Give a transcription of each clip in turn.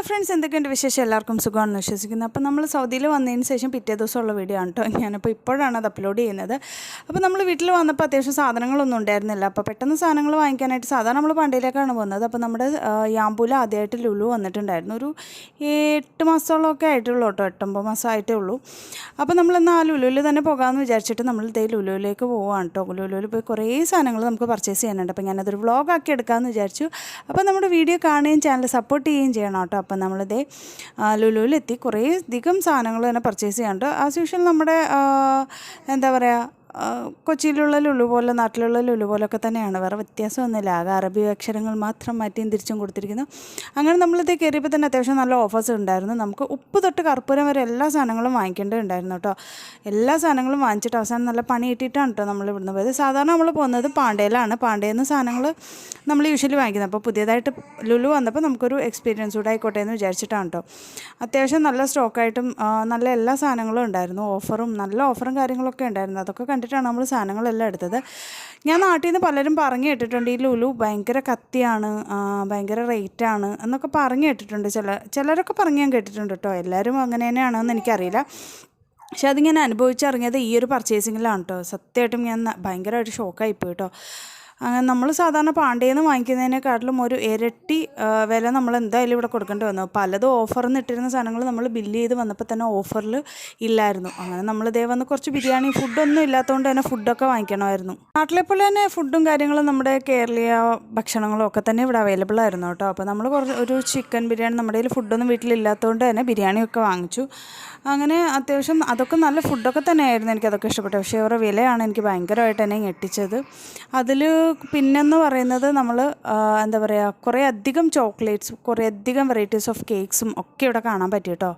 Hello friends എന്തൊക്കെയുണ്ട് വിശേഷം? എല്ലാവർക്കും സുഖമാണെന്ന് വിശ്വസിക്കുന്നു. അപ്പോൾ നമ്മൾ സൗദിയിൽ വന്നതിന് ശേഷം പിറ്റേ ദിവസമുള്ള വീഡിയോ ആണ് കേട്ടോ. ഞാനിപ്പോൾ ഇപ്പോഴാണ് അത് അപ്ലോഡ് ചെയ്യുന്നത്. അപ്പോൾ നമ്മൾ വീട്ടിൽ വന്നപ്പോൾ അത്യാവശ്യം സാധനങ്ങളൊന്നും ഉണ്ടായിരുന്നില്ല. അപ്പോൾ പെട്ടെന്ന് സാധനങ്ങൾ വാങ്ങിക്കാനായിട്ട് സാധാരണ നമ്മൾ പണ്ടിയിലേക്കാണ് പോകുന്നത്. അപ്പോൾ നമ്മുടെ യാമ്പൂല ആദ്യമായിട്ട് ലുലു വന്നിട്ടുണ്ടായിരുന്നു. ഒരു എട്ട് മാസത്തോളമൊക്കെ ആയിട്ടുള്ളൂ കേട്ടോ. എട്ടൊമ്പത് മാസം ആയിട്ടേ ഉള്ളൂ. അപ്പോൾ നമ്മളെന്നാൽ ആ ലുലുവിൽ തന്നെ പോകാമെന്ന് വിചാരിച്ചിട്ട് നമ്മൾ ഇതേ ലുലുവിലേക്ക് പോവാണ് കേട്ടോ. ലുലുവിൽ പോയി കുറേ സാധനങ്ങൾ നമുക്ക് പർച്ചേസ് ചെയ്യാനുണ്ട്. അപ്പോൾ ഞാനതൊരു വ്ളോഗാക്കി എടുക്കാമെന്ന് വിചാരിച്ചു. അപ്പോൾ നമ്മുടെ വീഡിയോ കാണുകയും ചാനൽ സപ്പോർട്ട് ചെയ്യുകയും ചെയ്യണം കേട്ടോ. അപ്പോൾ നമ്മളിതേ ലുലുവിലെത്തി. കുറേ അധികം സാധനങ്ങൾ തന്നെ പർച്ചേസ് ചെയ്യാണ്ട് ആസ് യൂഷ്വൽ നമ്മുടെ എന്താ പറയുക കൊച്ചിയിലുള്ള ലുലു പോലെ നാട്ടിലുള്ള ലുലു പോലൊക്കെ തന്നെയാണ്. വേറെ വ്യത്യാസമൊന്നുമില്ല. ആകെ അറബി അക്ഷരങ്ങൾ മാത്രം മാറ്റിയും തിരിച്ചും കൊടുത്തിരിക്കുന്നു. അങ്ങനെ നമ്മളിത് കയറിയപ്പോൾ തന്നെ അത്യാവശ്യം നല്ല ഓഫേഴ്സ് ഉണ്ടായിരുന്നു. നമുക്ക് ഉപ്പ് തൊട്ട് കർപ്പൂരം വരെ എല്ലാ സാധനങ്ങളും വാങ്ങിക്കേണ്ടതുണ്ടായിരുന്നു കേട്ടോ. എല്ലാ സാധനങ്ങളും വാങ്ങിച്ചിട്ട് അവസാനം നല്ല പണി കിട്ടിയിട്ടാണ് കേട്ടോ നമ്മൾ ഇവിടുന്ന് പോയത്. സാധാരണ നമ്മൾ പോകുന്നത് പാണ്ടയിലാണ്. പാണ്ടയിൽ നിന്ന് സാധനങ്ങൾ നമ്മൾ യൂഷ്വലി വാങ്ങിക്കുന്നത്. അപ്പോൾ പുതിയതായിട്ട് ലുലു വന്നപ്പോൾ നമുക്കൊരു എക്സ്പീരിയൻസ് കൂടെ ആയിക്കോട്ടെ എന്ന് വിചാരിച്ചിട്ടാണ് കേട്ടോ. അത്യാവശ്യം നല്ല സ്റ്റോക്കായിട്ടും നല്ല എല്ലാ സാധനങ്ങളും ഉണ്ടായിരുന്നു. ഓഫറും നല്ല ഓഫറും കാര്യങ്ങളൊക്കെ ഉണ്ടായിരുന്നു. അതൊക്കെ കണ്ടിട്ടാണ് നമ്മൾ സാധനങ്ങളെല്ലാം എടുത്തത്. ഞാൻ നാട്ടിൽ നിന്ന് പലരും പറഞ്ഞു കേട്ടിട്ടുണ്ട് ഈ ലുലു ഭയങ്കര കത്തിയാണ് ഭയങ്കര റേറ്റാണ് എന്നൊക്കെ പറഞ്ഞു കേട്ടിട്ടുണ്ട് ചില ചിലരൊക്കെ പറഞ്ഞു ഞാൻ കേട്ടിട്ടുണ്ട് കേട്ടോ. എല്ലാവരും അങ്ങനെ തന്നെയാണെന്ന് എനിക്കറിയില്ല. പക്ഷെ അതിങ്ങനെ അനുഭവിച്ചറിഞ്ഞത് ഈ ഒരു പർച്ചേസിങ്ങിലാണ് കേട്ടോ. സത്യമായിട്ടും ഞാൻ ഭയങ്കരമായിട്ട് ഷോക്കായിപ്പോയി കേട്ടോ. അങ്ങനെ നമ്മൾ സാധാരണ പാണ്ഡ്യയിൽ നിന്ന് വാങ്ങിക്കുന്നതിനെക്കാട്ടിലും ഒരു ഇരട്ടി വില നമ്മൾ എന്തായാലും ഇവിടെ കൊടുക്കേണ്ടി വന്നു. പലതും ഓഫറിൽ ഇട്ടിരുന്ന സാധനങ്ങൾ നമ്മൾ ബില്ല് ചെയ്ത് വന്നപ്പോൾ തന്നെ ഓഫറിൽ ഇല്ലായിരുന്നു. അങ്ങനെ നമ്മൾ ഇതേ വന്ന് കുറച്ച് ബിരിയാണി ഫുഡൊന്നും ഇല്ലാത്തതുകൊണ്ട് തന്നെ ഫുഡൊക്കെ വാങ്ങിക്കണമായിരുന്നു. നാട്ടിലെ പോലെ തന്നെ ഫുഡും കാര്യങ്ങളും നമ്മുടെ കേരളീയ ഭക്ഷണങ്ങളും ഒക്കെ തന്നെ ഇവിടെ അവൈലബിൾ ആയിരുന്നു കേട്ടോ. അപ്പോൾ നമ്മൾ കുറച്ച് ഒരു ചിക്കൻ ബിരിയാണി നമ്മുടെ കയ്യിൽ ഫുഡൊന്നും വീട്ടിലില്ലാത്തതുകൊണ്ട് തന്നെ ബിരിയാണിയൊക്കെ വാങ്ങിച്ചു. അങ്ങനെ അത്യാവശ്യം അതൊക്കെ നല്ല ഫുഡൊക്കെ തന്നെയായിരുന്നു എനിക്കതൊക്കെ ഇഷ്ടപ്പെട്ടു പക്ഷേ അവരുടെ വിലയാണ് എനിക്ക് ഭയങ്കരമായിട്ട് തന്നെ ഞെട്ടിച്ചത്. അതിൽ പിന്നെന്ന് പറയുന്നത് നമ്മൾ എന്താ പറയുക കുറേ അധികം ചോക്ലേറ്റ്സും കുറേ അധികം വെറൈറ്റീസ് ഓഫ് കേക്ക്സും ഒക്കെ ഇവിടെ കാണാൻ പറ്റി കേട്ടോ.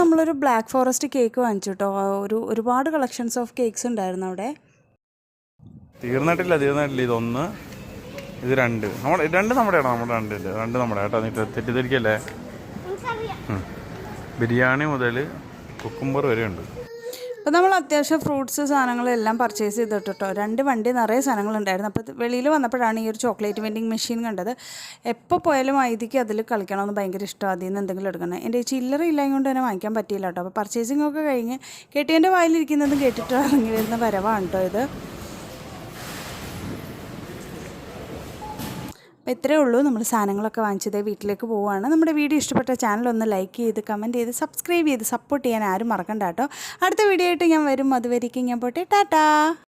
നമ്മളൊരു ബ്ലാക്ക് ഫോറസ്റ്റ് കേക്ക് വാങ്ങിച്ചു കേട്ടോ. ഒരു ഒരുപാട് കളക്ഷൻസ് ഓഫ് കേക്ക്സ് ഉണ്ടായിരുന്നു അവിടെ. തീർന്നിട്ടില്ല തീർന്നിട്ടില്ല. ഇതൊന്ന് ഇത് രണ്ട്. നമ്മുടെ രണ്ട് നമ്മുടെയാണോ? നമ്മുടെ രണ്ട് രണ്ട് നമ്മുടെ. കേട്ടോ നീ തെറ്റിദ്ധരിക്കല്ലേ. ബിരിയാണി മുതൽ കുക്കുംബർ വരെ ഉണ്ട് അപ്പോൾ നമ്മൾ അത്യാവശ്യം ഫ്രൂട്ട്സ് സാധനങ്ങളെല്ലാം പർച്ചേസ് ചെയ്തിട്ട് കേട്ടോ രണ്ട് വണ്ടി നിറയെ സാധനങ്ങളുണ്ടായിരുന്നു. അപ്പോൾ വെളിയിൽ വന്നപ്പോഴാണ് ഈ ഒരു ചോക്ലേറ്റ് വെൻഡിങ് മെഷീൻ കണ്ടത്. എപ്പോൾ പോയാലും ഐതിക്ക് അതിൽ കളിക്കണമെന്ന് ഭയങ്കര ഇഷ്ടം. അതിൽ നിന്ന് എന്തെങ്കിലും എടുക്കണം. എന്റെ ചില്ലറ ഇല്ലായതുകൊണ്ട് തന്നെ വാങ്ങിക്കാൻ പറ്റിയില്ല കേട്ടോ. അപ്പോൾ പർച്ചേസിംഗ് ഒക്കെ കഴിഞ്ഞ് കെട്ടിയന്റെ വായിലിരിക്കുന്നതും കേട്ടിട്ട് ഇറങ്ങി വരുന്ന വരവാണ് കേട്ടോ ഇത്. അപ്പോൾ ഇത്രയേ ഉള്ളൂ നമ്മൾ സാധനങ്ങളൊക്കെ വാങ്ങിച്ചത് വീട്ടിലേക്ക് പോവുകയാണ്. നമ്മുടെ വീഡിയോ ഇഷ്ടപ്പെട്ട ചാനൽ ഒന്ന് ലൈക്ക് ചെയ്ത് കമന്റ് ചെയ്ത് സബ്സ്ക്രൈബ് ചെയ്ത് സപ്പോർട്ട് ചെയ്യാൻ ആരും മറക്കണ്ട കേട്ടോ. അടുത്ത വീഡിയോ ആയിട്ട് ഞാൻ വരും. അതുവരേക്കും ഞാൻ പോട്ടെ. ടാറ്റാ!